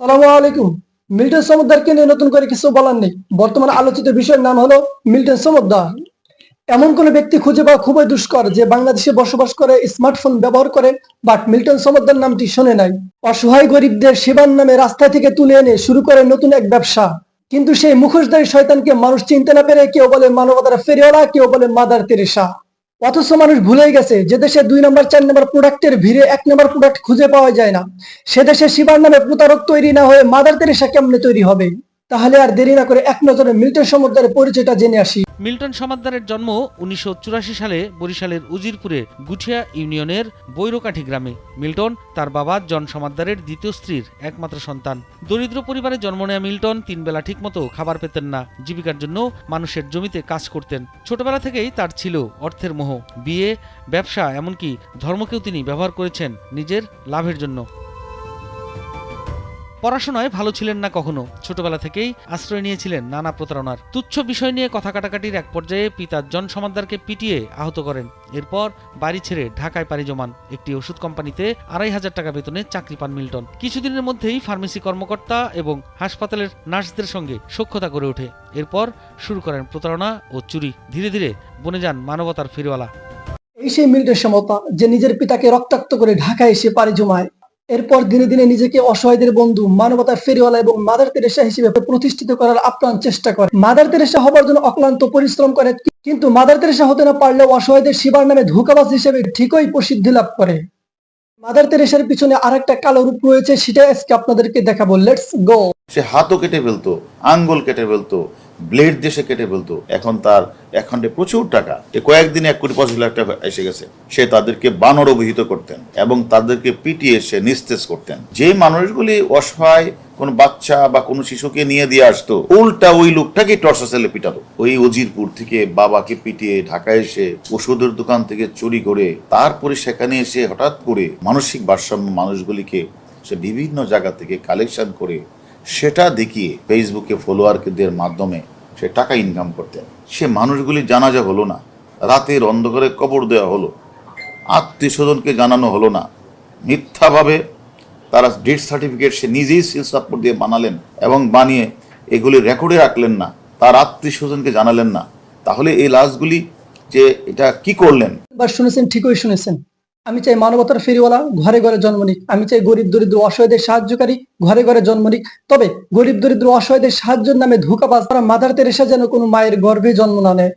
সালামু আলাইকুম। মিল্টন নিয়ে নতুন করে কিছু বলার নেই। বর্তমানে আলোচিত বিষয়ের নাম হলো মিল্টন সমুদ্র এমন কোন ব্যক্তি খুঁজে পাওয়া খুবই দুষ্কর যে বাংলাদেশে বসবাস করে, স্মার্টফোন ব্যবহার করে বাট মিল্টন সমুদ্রের নামটি শোনে নাই। অসহায় গরিবদের সেবার নামে রাস্তা থেকে তুলে এনে শুরু করে নতুন এক ব্যবসা। কিন্তু সেই মুখোশধারী শয়তানকে মানুষ চিনতে না পেরে কেউ বলে মানবতার ফেরিওয়ালা, কেউ বলে মাদার তেরেসা। অথচ মানুষ ভুলে গেছে, যে দেশে দুই নম্বর, চার নম্বর প্রোডাক্টের ভিড়ে এক নম্বর প্রোডাক্ট খুঁজে পাওয়া যায় না। সে দেশে শিবার নামে প্রতারক তৈরি না হয়ে মাদার তেরেসা কেমনে তৈরি হবে? তাহলে আর দেরি না করে এক নজরে মিল্টন সমুদ্রের পরিচয়টা জেনে আসি। মিল্টন সমাদ্দারের জন্ম উনিশশো চুরাশি সালে বরিশালের উজিরপুরে গুঠিয়া ইউনিয়নের বৈরকাঠি গ্রামে। মিল্টন তার বাবা জন সমাদ্দারের দ্বিতীয় স্ত্রীর একমাত্র সন্তান। দরিদ্র পরিবারে জন্ম নেয়া মিল্টন তিন বেলা ঠিকমতো খাবার পেতেন না, জীবিকার জন্য মানুষের জমিতে কাজ করতেন। ছোটবেলা থেকেই তার ছিল অর্থের মোহ। বিয়ে, ব্যবসা, এমনকি ধর্মকেও তিনি ব্যবহার করেছেন নিজের লাভের জন্য। পড়াশোনায় ভালো ছিলেন না কখনো। ছোটবেলা থেকেই আশ্রয় নিয়েছিলেন নানা প্রতারণার। তুচ্ছ বিষয় নিয়ে কথা কাটাকাটির এক পর্যায়ে পিতা জন সমাদ্দারকে পিটিয়ে আহত করেন। এরপর বাড়ি ছেড়ে ঢাকায় পাড়ি জমান একটি ওষুধ কোম্পানিতে আড়াই হাজার টাকা বেতনে চাকরি পান মিল্টন। কিছুদিনের মধ্যেই ফার্মেসি কর্মকর্তা এবং হাসপাতালের নার্সদের সঙ্গে সখ্যতা গড়ে ওঠে। এরপর শুরু করেন প্রতারণা ও চুরি। ধীরে ধীরে বনে যান মানবতার ফেরিওয়ালা এই সেই মিল্টন সমতা যে নিজের পিতাকে রক্তাক্ত করে ঢাকায় এসে পাড়ি জমায় এরপর দিনে দিনে নিজেকে অসহায়দের বন্ধু মানবতার ফেরিওয়ালা এবং মাদার তেরেসা হিসেবে প্রতিষ্ঠিত করার আপ্রাণ চেষ্টা করে। মাদার তেরেসা হবার জন্য অক্লান্ত পরিশ্রম করে, কিন্তু মাদার তেরেসা হতে না পারলেও অসহায়দের শিবার নামে ধোকাবাজ হিসেবে ঠিকই প্রসিদ্ধি লাভ করে। মাদার তেরেসার পিছনে আরেকটা কালো রূপ রয়েছে, সেটা আজকে আপনাদেরকে দেখাবো। লেটস গো সে হাতও কেটে ফেলতো, আঙ্গুল কেটে ফেলতো ব্লেড দেশে কেটে ফেলতো। এখন তার অ্যাকাউন্টে প্রচুর টাকা কয়েকদিনে এক কোটি পঁচিশ লাখ টাকা এসে গেছে, সে তাদেরকে বানর অভিহিত করতেন এবং তাদেরকে পিটিয়ে সে নিস্তেজ করতেন। যে মানুষগুলি অসহায় কোন বাচ্চা বা কোনো শিশুকে নিয়ে দিয়ে আসতো, উল্টা ওই লোকটাকে টর্চা সেলে পিটাতো। ওই অজিরপুর থেকে বাবাকে পিটিয়ে ঢাকায় এসে ওষুধের দোকান থেকে চুরি করে তারপরে সেখানে এসে হঠাৎ করে মানসিক ভারসাম্য মানুষগুলিকে সে বিভিন্ন জায়গা থেকে কালেকশন করে সেটা দেখিয়ে ফেসবুকে ফলোয়ারদের মাধ্যমে সে টাকা ইনকাম করতেন। সে মানুষগুলি জানাজা হলো না, রাতের অন্ধকারে কবর দেওয়া হলো, আত্মীয় স্বজনকে জানানো হলো না মিথ্যাভাবে তারা ডেথ সার্টিফিকেট সে নিজেই সিল দিয়ে বানালেন এবং বানিয়ে এগুলি রেকর্ডে রাখলেন না, তার আত্মীয় স্বজনকে জানালেন না। তাহলে এই লাশগুলি যে এটা কি করলেন? বা শুনেছেন, ঠিকই শুনেছেন। আমি চাই মানবতার ফেরিওয়ালা ঘরে ঘরে জন্ম নিক। আমি চাই গরিব, দরিদ্র অসহায়দের সাহায্যকারী ঘরে ঘরে জন্ম নিক। তবে গরিব, দরিদ্র অসহায়দের সাহায্যের নামে ধোকাবাজ তারা মাদার তেরেসা যেন কোনো মায়ের গর্ভে জন্ম না নেয়।